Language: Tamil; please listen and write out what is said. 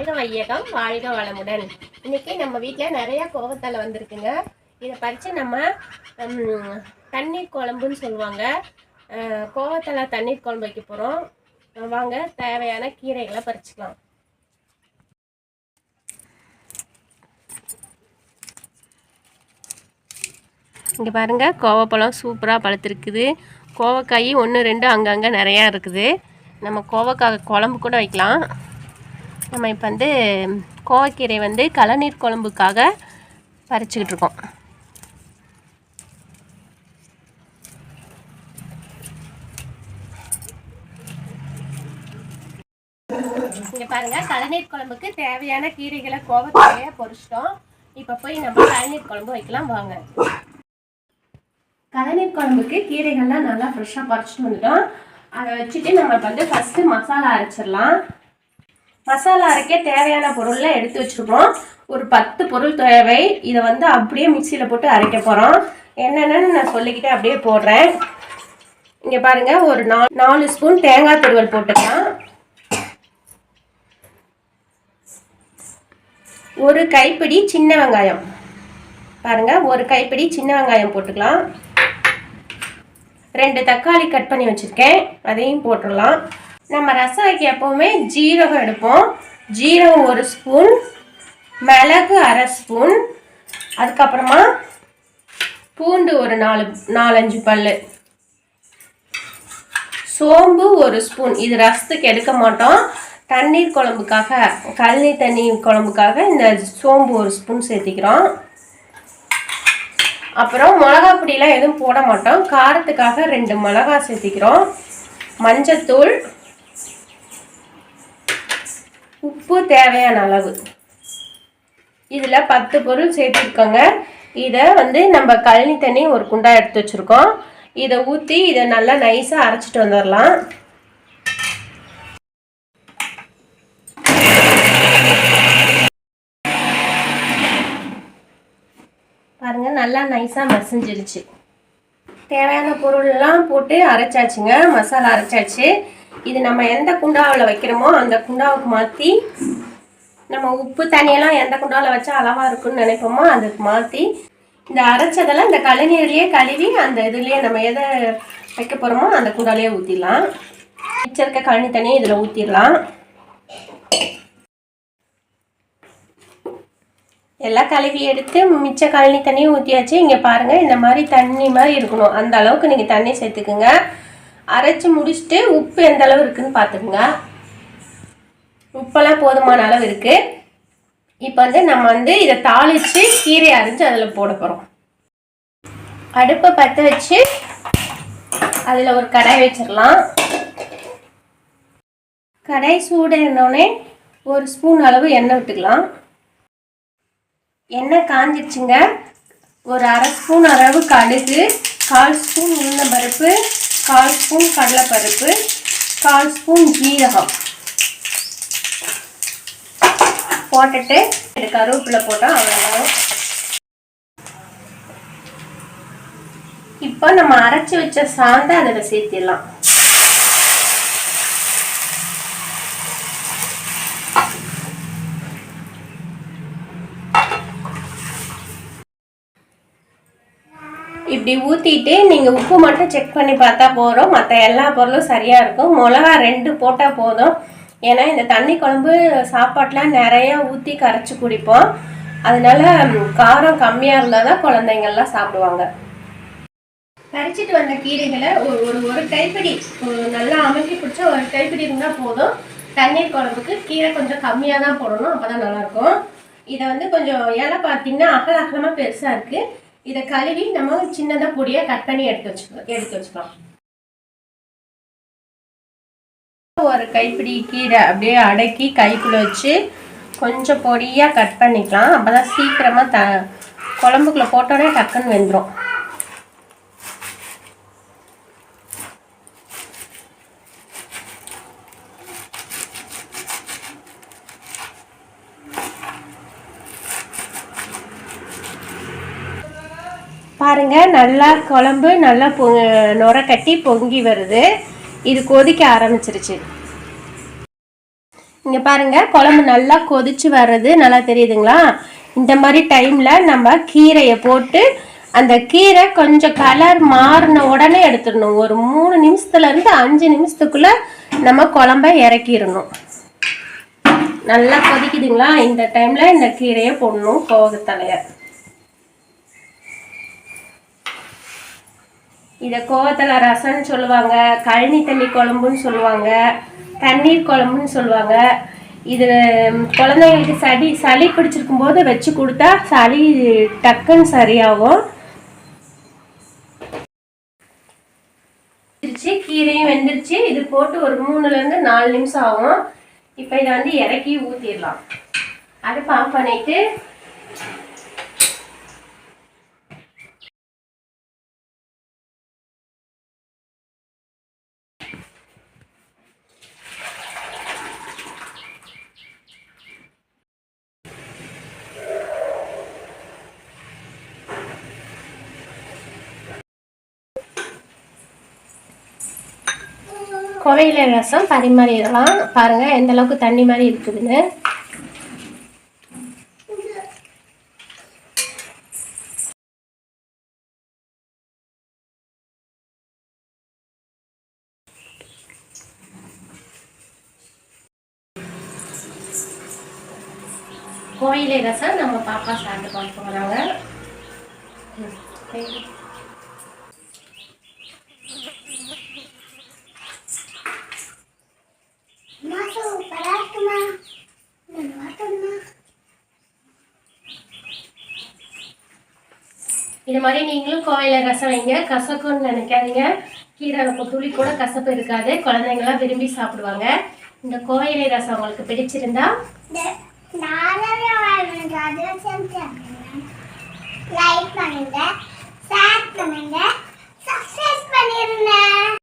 வாழ்க வையகம் வாழ்க வளமுடன். இன்னைக்கு நம்ம வீட்டில் நிறைய கோவத்தலை வந்திருக்குங்க. இதை பறித்து நம்ம தண்ணீர் குழம்புன்னு சொல்லுவாங்க. அஹ், தண்ணீர் குழம்பு வைக்க போகிறோம் வாங்க தேவையான கீரைகளை பறிச்சுக்கலாம். இங்கே பாருங்கள் கோவப்பழம் சூப்பராக பழுத்திருக்குது. கோவக்காய் ஒன்று ரெண்டு அங்கங்கே நிறையா இருக்குது. நம்ம கோவக்காய் குழம்பு கூட வைக்கலாம். நம்ம இப்போ வந்து கோவக்கீரை வந்து கலநீர் குழம்புக்காக பறிச்சுக்கிட்டு இருக்கோம். இங்கே பாருங்கள் களநீர் குழம்புக்கு தேவையான கீரைகளை கோவக்கீரைய பொரிச்சிட்டோம். இப்போ போய் நம்ம கலநீர் குழம்பு வைக்கலாம் வாங்க. கலநீர் குழம்புக்கு கீரைகள்லாம் நல்லா ஃப்ரெஷ்ஷாக பறிச்சுட்டு வந்துட்டோம். அதை வச்சுட்டு நம்ம வந்து ஃபஸ்ட்டு மசாலா அரைச்சிடலாம். மசாலா அரைக்க தேவையான பொருளெலாம் எடுத்து வச்சுருக்கோம். ஒரு பத்து பொருள் தேவை. இதை வந்து அப்படியே மிக்சியில் போட்டு அரைக்க போகிறோம் என்னென்னு நான் சொல்லிக்கிட்டே அப்படியே போடுறேன். இங்கே பாருங்கள் ஒரு நா நாலு ஸ்பூன் தேங்காய் துருவல் போட்டுக்கலாம். ஒரு கைப்பிடி சின்ன வெங்காயம். பாருங்க ஒரு கைப்பிடி சின்ன வெங்காயம் போட்டுக்கலாம். ரெண்டு தக்காளி கட் பண்ணி வச்சுருக்கேன். அதையும் போட்டுடலாம். நம்ம ரசம் வைக்க எப்போவுமே ஜீரகம் எடுப்போம். ஜீரகம் ஒரு ஸ்பூன் மிளகு அரை ஸ்பூன் அதுக்கப்புறமா பூண்டு ஒரு நாலு நாலஞ்சு பல் சோம்பு ஒரு ஸ்பூன் இது ரசத்துக்கு எடுக்க மாட்டோம். தண்ணீர் குழம்புக்காக கழனி தண்ணி குழம்புக்காக இந்த சோம்பு ஒரு ஸ்பூன் சேர்த்திக்கிறோம். அப்புறம் மிளகா பொடியெலாம் எதுவும் போட மாட்டோம். காரத்துக்காக ரெண்டு மிளகா சேர்த்திக்கிறோம். மஞ்சத்தூள் உப்பு தேவையான அளவு. இதில் பத்து பொருள் சேர்த்துருக்கோங்க. இதை வந்து நம்ம கழனி தண்ணி ஒரு குண்டா எடுத்து வச்சுருக்கோம். இதை ஊற்றி இதை நல்லா நைஸாக அரைச்சிட்டு வந்துடலாம் பாருங்க நல்லா நைஸாக மசிஞ்சிருச்சு. தேவையான பொருள்லாம் போட்டு அரைச்சாச்சுங்க. மசாலா அரைச்சாச்சு. இது நம்ம எந்த குண்டாவில் வைக்கிறோமோ அந்த குண்டாவுக்கு மாற்றி நம்ம உப்பு தண்ணியெல்லாம் எந்த குண்டாவில் வச்சா அளவாக இருக்குன்னு நினைப்போமோ அதுக்கு மாற்றி இந்த அரைச்சதெல்லாம் இந்த கழிநீர்லேயே கழுவி அந்த இதுலேயே நம்ம எதை வைக்க போகிறோமோ அந்த குண்டாலேயே ஊற்றிடலாம் மிச்சம் இருக்க கழனி தண்ணியை இதில் ஊற்றிடலாம் எல்லாம் கழுவி எடுத்து மிச்ச கழனி தண்ணியும் ஊற்றியாச்சு இங்கே பாருங்கள் இந்த மாதிரி தண்ணி மாதிரி இருக்கணும். அந்த அளவுக்கு நீங்கள் தண்ணி சேர்த்துக்குங்க. அரைச்சி முடிச்சுட்டு உப்பு எந்த அளவு இருக்குன்னு பார்த்துக்குங்க. உப்பெல்லாம் போதுமான அளவு இருக்குது இப்போ வந்து நம்ம வந்து இதை தாளித்து கீரை அரைஞ்சி அதில் போட போகிறோம் அடுப்பை பற்ற வச்சு அதில் ஒரு கடாய் வச்சிடலாம். கடாய் சூடானோடனே ஒரு ஸ்பூன் அளவு எண்ணெய் விட்டுக்கலாம். எண்ணெய் காஞ்சிடுச்சுங்க ஒரு அரை ஸ்பூன் அளவு கடுகு கால் ஸ்பூன் உளுந்தம்பருப்பு கால் ஸ்பூன் கடலைப்பருப்பு கால் ஸ்பூன் ஜீரகம். போட்டுட்டு கருவேப்பிலை போட்டால் அவ்வளோதான் இப்போ நம்ம அரைச்சி வச்ச சாந்தை அதில் சேர்த்திடலாம். இப்படி ஊற்றிட்டு நீங்கள் உப்பு மட்டும் செக் பண்ணி பார்த்தா போதும். மற்ற எல்லா பொருளும் சரியாக இருக்கும். மிளகா ரெண்டு போட்டால் போதும். ஏன்னா இந்த தண்ணி குழம்பு சாப்பாட்டெலாம் நிறையா ஊற்றி கரைச்சி குடிப்போம். அதனால காரம் கம்மியாக இருந்தால் தான் குழந்தைங்கள்லாம் சாப்பிடுவாங்க. பறிச்சிட்டு வந்த கீரைகளை ஒரு ஒரு ஒரு கைப்பிடி நல்லா அமைக்கி பிடிச்சா ஒரு கைப்பிடி இருந்தால் போதும். தண்ணீர் குழம்புக்கு கீரை கொஞ்சம் கம்மியாக தான் போடணும். அப்போ தான் நல்லாயிருக்கும். இதை வந்து கொஞ்சம் இலை பார்த்தீங்கன்னா அகல அகலமாக பெருசாக இருக்குது இதை கழுவி நம்ம சின்னதாக பொடியாக கட் பண்ணி எடுத்து வச்சுக்கலாம் எடுத்து வச்சுக்கலாம். ஒரு கைப்பிடி கீரை அப்படியே அடக்கி கைக்குள்ளே வச்சு கொஞ்சம் பொடியாக கட் பண்ணிக்கலாம். அப்போ தான் சீக்கிரமாக த குழம்புக்குள்ளே போட்டோன்னே டக்குன்னு வெந்துடும் பாருங்கள் நல்லா குழம்பு நல்லா பொ நுர கட்டி பொங்கி வருது. இது கொதிக்க ஆரம்பிச்சிருச்சு. இங்கே பாருங்கள் குழம்பு நல்லா கொதிச்சு வர்றது. நல்லா தெரியுதுங்களா? இந்த மாதிரி டைமில் நம்ம கீரையை போட்டு அந்த கீரை கொஞ்சம் கலர் மாறின உடனே எடுத்துடணும். ஒரு மூணு நிமிஷத்துலேருந்து அஞ்சு நிமிஷத்துக்குள்ளே நம்ம குழம்ப இறக்கிடணும். நல்லா கொதிக்குதுங்களா? இந்த டைமில் இந்த கீரையை போடணும் கோவத்தலையை. இதை கோவத்தலை ரசம்னு சொல்லுவாங்க கழனி தண்ணி குழம்புன்னு சொல்லுவாங்க தண்ணீர் குழம்புன்னு சொல்லுவாங்க. இது குழந்தைங்களுக்கு சளி சளி பிடிச்சிருக்கும் போது வச்சு கொடுத்தா சளி டக்குன்னு சரியாகும். கீரையும் வெந்துருச்சு. இது போட்டு ஒரு மூணுலேருந்து நாலு நிமிஷம் ஆகும். இப்போ இதை வந்து இறக்கி ஊற்றிடலாம் அடுப்பு ஆஃப் பண்ணிவிட்டு கோவையில ரசம் பரிமாறிடலாம். பாருங்க எந்த அளவுக்கு தண்ணி மாதிரி இருக்குதுன்னு. கோயிலை ரசம் நம்ம பாப்பா சாப்பிட்டு பார்த்து போகிறாங்க இது மாதிரி நீங்களும் கோவையில் ரசம் வைங்க கசக்கும்னு நினைக்காதீங்க. கீரை துளி கூட கசப்பு இருக்காது. குழந்தைங்களாம் விரும்பி சாப்பிடுவாங்க. இந்த கோயிலை ரசம் உங்களுக்கு பிடிச்சிருந்தா? லைக் பண்ணுங்க ஷேர்